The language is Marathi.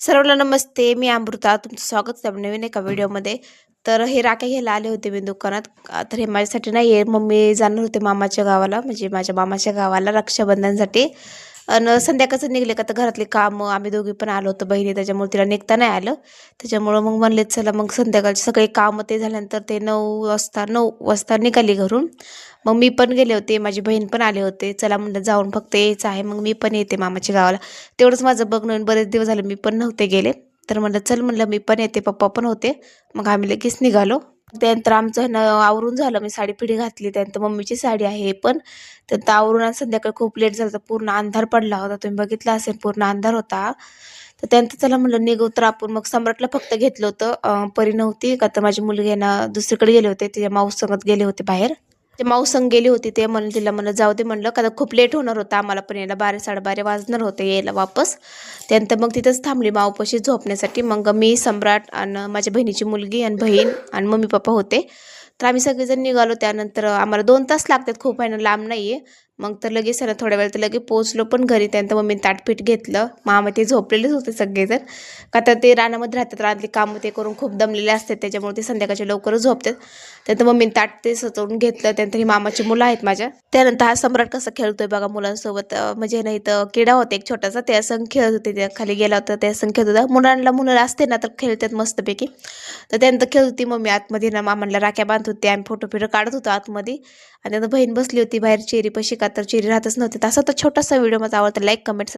सर्वांना नमस्ते मी अमृता तुमचं स्वागत आहे नवीन एका व्हिडिओमध्ये. तर हे राख्या घ्यायला आले होते मी दुकानात. तर हे माझ्यासाठी नाही आहे मम्मी जाणार होते मामाच्या गावाला म्हणजे माझ्या मामाच्या गावाला रक्षाबंधनसाठी. आणि संध्याकाळचं निघले का तर घरातले कामं आम्ही दोघी पण आलो होतो बहिणी त्याच्यामुळे तिला निघता नाही आलं. त्याच्यामुळं मग म्हणले चला मग संध्याकाळचे सगळे कामं ते झाल्यानंतर ते नऊ वाजता नऊ वाजता निघाली घरून. मग मी पण गेले होते माझी बहीण पण आले होते. चला म्हणलं जाऊन फक्त यायचं आहे. मग मी पण येते मामाच्या गावाला. तेवढंच माझं बघणं बरेच दिवस झाले मी पण नव्हते गेले. तर म्हणलं चल म्हणलं मी पण येते पप्पा पण होते. मग आम्ही लगेच निघालो. त्यानंतर आमचं आवरून झालं. मी साडी पिढी घातली. त्यानंतर मम्मीची साडी आहे पण. त्यानंतर आवरून आणि संध्याकाळी खूप लेट झालं तर पूर्ण अंधार पडला होता. तुम्ही बघितला असेल पूर्ण अंधार होता. तर त्यानंतर चला म्हणलं निघू तर आपण. मग सम्राटला फक्त घेतलं होतं. परी नव्हती. का तर माझी मुलगी ना दुसरीकडे गेले होते. तिच्या माऊस संगत गेले होते बाहेर. ते माऊस संग गेली होती ते म्हणून तिला म्हणलं जाऊ दे म्हणलं. का तर खूप लेट होणार होतं आम्हाला पण यायला बारा साडेबारा वाजणार होते यायला वापस. त्यानंतर मग तिथंच थांबली माऊपाशी झोपण्यासाठी. मग मी सम्राट आणि माझ्या बहिणीची मुलगी आणि बहीण आणि मम्मी पप्पा होते. तर आम्ही सगळेजण निघालो. त्यानंतर आम्हाला दोन तास लागतात. खूप आहे ना लांब नाही आहे मग तर लगेच आहे ना थोड्या वेळ तर लगेच पोचलो पण घरी. त्यानंतर मम्मी ताटपीठ घेतलं. मामा ते झोपलेलेच होते सगळेजण. का तर ते रानामध्ये राहतात रानातली कामं ते करून खूप दमलेले असतात. त्याच्यामुळे ते संध्याकाळच्या लवकरच झोपतात. त्यानंतर मम्मी ताट ते सजवून घेतलं. त्यानंतर ही मामाची मुलं आहेत माझ्या. त्यानंतर हा सम्राट कसा खेळतोय बघा मुलांसोबत. म्हणजे ना इथं किडा होता एक छोटासा. त्या असं खेळत होते. त्या खाली गेला होता. त्या असं खेळत होता. मुलांना मुलं असते ना तर खेळतात मस्तपैकी. तर त्यानंतर खेळत होती मम्मी आतमध्ये. ना मामाला राख्या बांधत होते. आम्ही फोटो फिटो काढत होतो आतमध्ये. आणि त्यानंतर बहीण बसली होती बाहेर. चेरी पशी का तर चेरी राहतच नव्हते. तसा तर छोटासा व्हिडिओ माझा आवडता. Like comment